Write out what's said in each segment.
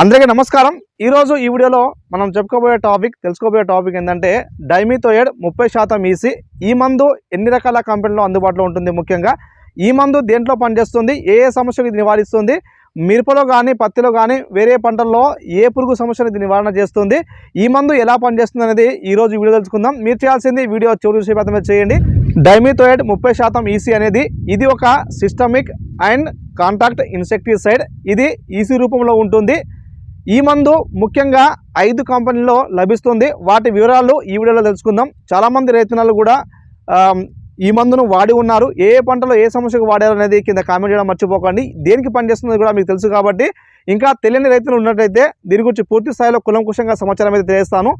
అందరికీ నమస్కారం. ఈరోజు ఈ వీడియోలో మనం చెప్పుకోబోయే టాపిక్ తెలుసుకోబోయే టాపిక్ ఏంటంటే డైమిథోయడ్ ముప్పై శాతం ఈసీ. ఈ మందు ఎన్ని రకాల కంపెనీలో అందుబాటులో ఉంటుంది ముఖ్యంగా? ఈ మందు దేంట్లో పనిచేస్తుంది? ఏ ఏ సమస్యలు ఇది నివారిస్తుంది? మిరపలో కానీ పత్తిలో కానీ వేరే పంటల్లో ఏ పురుగు సమస్యను ఇది నివారణ చేస్తుంది? ఈ మందు ఎలా పనిచేస్తుంది అనేది ఈ రోజు వీడియో తెలుసుకుందాం. మీరు చేయాల్సింది వీడియో చివరి చేయండి. డైమిథోయడ్ ముప్పై శాతం ఈసీ అనేది ఇది ఒక సిస్టమిక్ అండ్ కాంటాక్ట్ ఇన్సెక్టిసైడ్ ఇది ఈసీ రూపంలో ఉంటుంది. ఈ మందు ముఖ్యంగా ఐదు కంపెనీల్లో లభిస్తుంది. వాటి వివరాలు ఈ వీడియోలో తెలుసుకుందాం. చాలామంది రైతులు కూడా ఈ మందును వాడి ఉన్నారు. ఏ పంటలో ఏ సమస్యకు వాడారు అనేది కింద కామెంట్ చేయడం మర్చిపోకండి. దేనికి పనిచేస్తుందో కూడా మీకు తెలుసు కాబట్టి ఇంకా తెలియని రైతులు ఉన్నట్టయితే దీని గురించి పూర్తి స్థాయిలో కులంకుశంగా సమాచారం అయితే తెలియస్తాను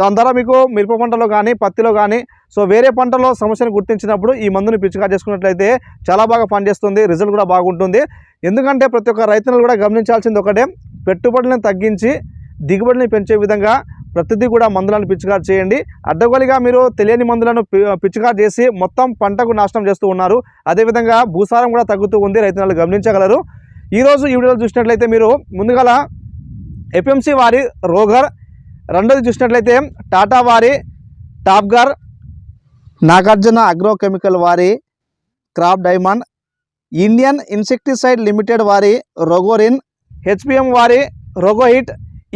దాని ద్వారా మీకు మిరప పంటలో కానీ పత్తిలో కానీ సో వేరే పంటలో సమస్యను గుర్తించినప్పుడు ఈ మందుని పిచ్చిగా చేసుకున్నట్లయితే చాలా బాగా పనిచేస్తుంది. రిజల్ట్ కూడా బాగుంటుంది. ఎందుకంటే ప్రతి ఒక్క రైతులను కూడా గమనించాల్సింది ఒకటే. పెట్టుబడులను తగ్గించి దిగుబడిని పెంచే విధంగా ప్రతిదీ కూడా మందులను పిచికారు చేయండి. అడ్డగోలిగా మీరు తెలియని మందులను పి- పిచికారు చేసి మొత్తం పంటకు నాశనం చేస్తూ ఉన్నారు. అదేవిధంగా భూసారం కూడా తగ్గుతూ ఉంది. రైతులు గమనించగలరు. ఈరోజు ఈ వీడియోలో చూసినట్లయితే మీరు ముందుగల ఎపిఎంసి వారి రోగర్ రెండోది చూసినట్లయితే టాటా వారి టాప్గార్ నాగార్జున అగ్రోకెమికల్ వారి crop diamond Indian insecticide limited వారి రోగోరిన్ హెచ్పిఎం వారి రోగోహిట్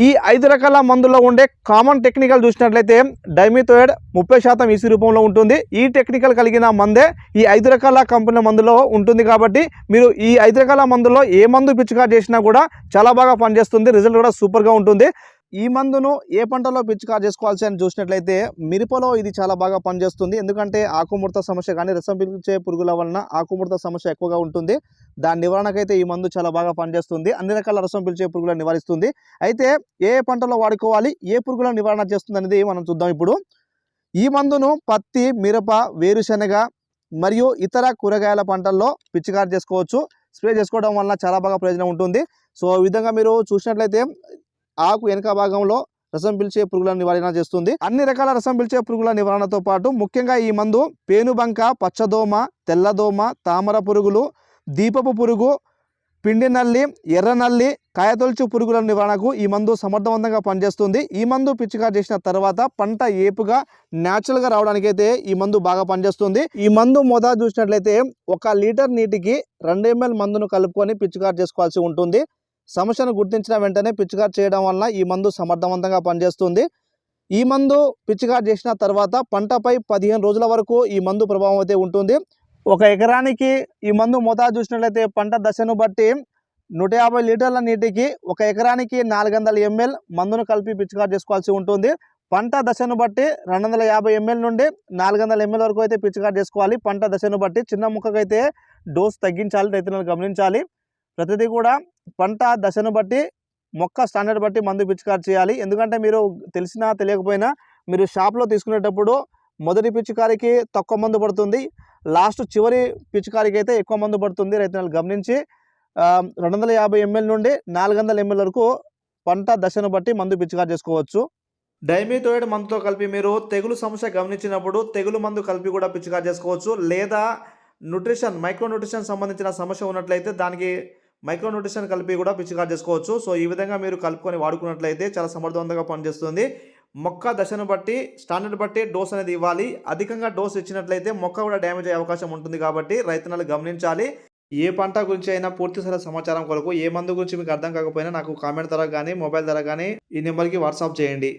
ఈ ఐదు రకాల మందుల్లో ఉండే కామన్ టెక్నికల్ చూసినట్లయితే డైమిథోయిడ్ ముప్పై శాతం ఈసీ రూపంలో ఉంటుంది. ఈ టెక్నికల్ కలిగిన మందే ఈ ఐదు రకాల కంపెనీల మందులో ఉంటుంది కాబట్టి మీరు ఈ ఐదు రకాల మందుల్లో ఏ మందు పిచ్చుకా చేసినా కూడా చాలా బాగా పనిచేస్తుంది. రిజల్ట్ కూడా సూపర్గా ఉంటుంది. ఈ మందును ఏ పంటలో పిచికారు చేసుకోవాల్సి అని చూసినట్లయితే మిరపలో ఇది చాలా బాగా పనిచేస్తుంది. ఎందుకంటే ఆకుముడత సమస్య కానీ రసం పిలిచే పురుగుల వలన ఆకుముడత సమస్య ఎక్కువగా ఉంటుంది. దాని నివారణకైతే ఈ మందు చాలా బాగా పనిచేస్తుంది. అన్ని రకాల రసం పిలిచే పురుగులను నివారిస్తుంది. అయితే ఏ ఏ పంటలో వాడుకోవాలి ఏ పురుగుల నివారణ చేస్తుంది అనేది మనం చూద్దాం ఇప్పుడు. ఈ మందును పత్తి మిరప వేరుశనగ మరియు ఇతర కూరగాయల పంటల్లో పిచికారు చేసుకోవచ్చు. స్ప్రే చేసుకోవడం వలన చాలా బాగా ప్రయోజనం ఉంటుంది. సో ఈ విధంగా మీరు చూసినట్లయితే ఆకు వెనుక భాగంలో రసం పిలిచే పురుగుల నివారణ చేస్తుంది. అన్ని రకాల రసం పిలిచే పురుగుల నివారణతో పాటు ముఖ్యంగా ఈ మందు పేనుబంక పచ్చదోమ తెల్లదోమ తామర పురుగులు దీపపు పురుగు పిండి నల్లి ఎర్ర నల్లి కాయతొలుచు పురుగుల నివారణకు ఈ మందు సమర్థవంతంగా పనిచేస్తుంది. ఈ మందు పిచ్చిగా చేసిన తర్వాత పంట ఏపుగా న్యాచురల్గా రావడానికైతే ఈ మందు బాగా పనిచేస్తుంది. ఈ మందు మోతాదు చూసినట్లయితే ఒక లీటర్ నీటికి రెండు ఎంఎల్ మందును కలుపుకొని పిచ్చికారు చేసుకోవాల్సి ఉంటుంది. సమస్యను గుర్తించిన వెంటనే పిచికారు చేయడం వలన ఈ మందు సమర్థవంతంగా పనిచేస్తుంది. ఈ మందు పిచికారు చేసిన తర్వాత పంటపై పదిహేను రోజుల వరకు ఈ మందు ప్రభావం అయితే ఉంటుంది. ఒక ఎకరానికి ఈ మందు మోతాదు చూసినట్లయితే పంట దశను బట్టి నూట యాభై లీటర్ల నీటికి ఒక ఎకరానికి నాలుగు వందల ఎంఎల్ మందును కలిపి పిచికారు చేసుకోవాల్సి ఉంటుంది. పంట దశను బట్టి రెండు వందల యాభై ఎంఎల్ నుండి నాలుగు వందల ఎంఎల్ వరకు అయితే పిచికారు చేసుకోవాలి. పంట దశను బట్టి చిన్న ముక్కకైతే డోస్ తగ్గించాలి రైతులను గమనించాలి. ప్రతిదీ కూడా పంట దశను బట్టి మొక్క స్టాండర్డ్ బట్టి మందు పిచికారు చేయాలి. ఎందుకంటే మీరు తెలిసినా తెలియకపోయినా మీరు షాప్లో తీసుకునేటప్పుడు మొదటి పిచికారికి తక్కువ మందు పడుతుంది. లాస్ట్ చివరి పిచికారికి అయితే ఎక్కువ మందు పడుతుంది. రైతులు గమనించి రెండు వందల యాభై ఎంఎల్ నుండి నాలుగు వందల ఎంఎల్ వరకు పంట దశను బట్టి మందు పిచికారు చేసుకోవచ్చు. డైమిథోయిడ్ మందుతో కలిపి మీరు తెగులు సమస్య గమనించినప్పుడు తెగులు మందు కలిపి కూడా పిచికారు చేసుకోవచ్చు. లేదా న్యూట్రిషన్ మైక్రో న్యూట్రిషన్ సంబంధించిన సమస్య ఉన్నట్లయితే దానికి మైక్రో న్యూట్రిషన్ కలిపి కూడా పిచికారు చేసుకోవచ్చు. సో ఈ విధంగా మీరు కలుపుకొని వాడుకున్నట్లయితే చాలా సమర్థవంతంగా పనిచేస్తుంది. మొక్క దశను బట్టి స్టాండర్డ్ బట్టి డోస్ అనేది ఇవ్వాలి. అధికంగా డోస్ ఇచ్చినట్లయితే మొక్క కూడా డ్యామేజ్ అయ్యే అవకాశం ఉంటుంది కాబట్టి రైతులు గమనించాలి. ఏ పంట గురించి అయినా పూర్తి సరైన సమాచారం కొరకు ఏ మందు గురించి మీకు అర్థం కాకపోయినా నాకు కామెంట్ ద్వారా కానీ మొబైల్ ద్వారా కానీ ఈ నెంబర్కి వాట్సాప్ చేయండి.